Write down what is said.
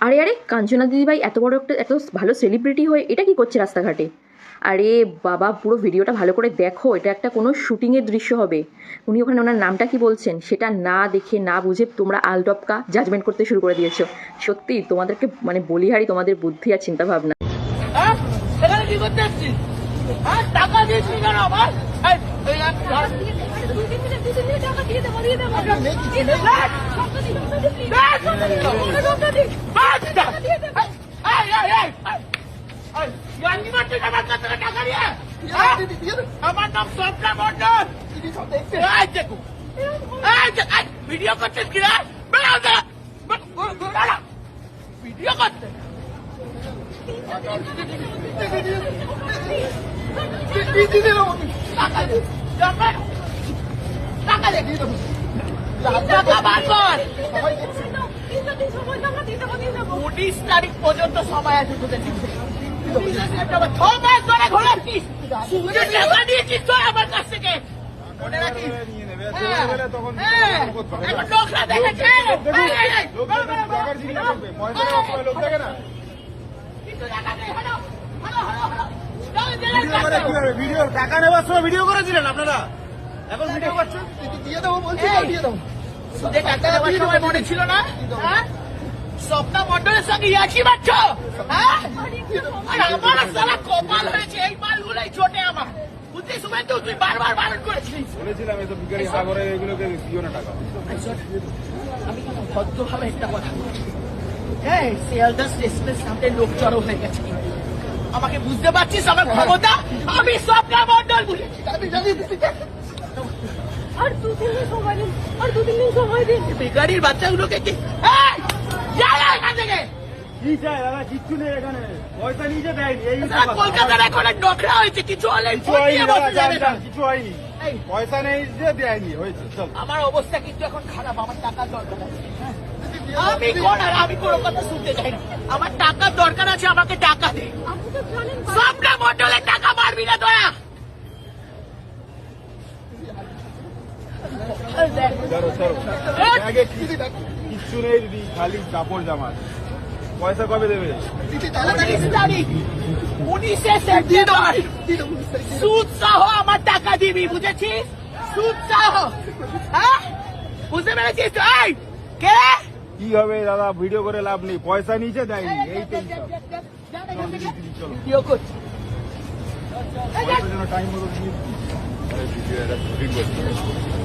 আরে আরে, কাঞ্চনা দিদিভাই এত বড় একটা, এত ভালো সেলিব্রিটি হয়ে এটা কি করছে রাস্তাঘাটে? আরে, বাবা, পুরো ভিডিওটা ভালো করে দেখো, এটা একটা কোনো শুটিংয়ের দৃশ্য হবে। উনি ওখানে ওনার নামটা কি বলছেন, সেটা না দেখে, না বুঝে তোমরা আলটপকা জাজমেন্ট করতে শুরু করে দিয়েছ। সত্যি, তোমাদেরকে মানে বলিহারি তোমাদের বুদ্ধি আর চিন্তা ভাবনা হ্যাঁ এখানে কি করতে এসছিস হ্যাঁ টাকা দিয়েছি কেন আমার নাম স্বপ্না মন্ডল এই দেখো এই দেখ, এই, ভিডিও করছিস কি রে বেড়াও দাঁড়া দাঁড়া ভিডিও করতে উনিশ তারিখ পর্যন্ত সময় আছে তোদের ছ মাস ধরে ঘোরাচ্ছিস তুই টাকা দিয়েছিস তো আমার কাছ থেকে মনে রাখিস হ্যাঁ, হ্যাঁ, দেখেছে এই, এই, এই, বেরো, বেরো, বেরো। কিন্তু টাকা নেই, হলো, হলো, হলো, হলো। চল, জেলের কাছে। ভিডিও টাকা নেওয়ার সময় ভিডিও করেছিলেন আপনারা? এখন ভিডিও করছেন? এই, সুদে টাকা দেওয়ার সময় মনে ছিল না? হ্যাঁ? স্বপ্না মন্ডলের সঙ্গে ইয়াকি মারছ হ্যাঁ? আর আমার সারা কপাল হয়েছে এই মালগুলোই ছোটে আমার। বুঝতে সময় তুই বারবার বারণ করেছিস বলেছিলাম এসব ভিখারি সাগরে এগুলোকে দিও না টাকা। আমি ভদ্রভাবে একটা কথা বলছি। হ্যাঁ শিয়ালদাস এক্সপ্রেস সামনে লোক জড়ো হয়ে গেছে। আমাকে বুঝতে পারছিস আমার ক্ষমতা? আমি স্বপ্না মন্ডল বুঝেছি আমি জানি আর দু তিন দিন সময় দিন আর দু তিন দিন সময় দিন। বেকারির বাচ্চাগুলোকে কি কলকাতার এখন হয়েছে কিছু কিছু হয়নি পয়সা নেই যে দেয়নি হয়েছে আমার অবস্থা কিন্তু এখন খারাপ আমার টাকার দরকার আছে। হ্যাঁ? আমি কোন আর আমি কোনো কথা শুনতে চাই না। আমার টাকার দরকার আছে আমাকে টাকা দে। মন্ডলের টাকা মারবি না কি- কিচ্ছু নেই দিদি খালি কাপড় জামা পয়সা কবে দেবে? উনিশে সেপ্টেম্বর। সুদ সহ আমার টাকা দিবি বুঝেছিস? সুদ সহ। হ্যাঁ? বুঝতে পেরেছিস? তো? কে? কি হবে দাদা? ভিডিও করে লাভ নেই। পয়সা নিচে দেয়নি এই তো ভিডিও করছি টাইম মতো ভিডিও করছি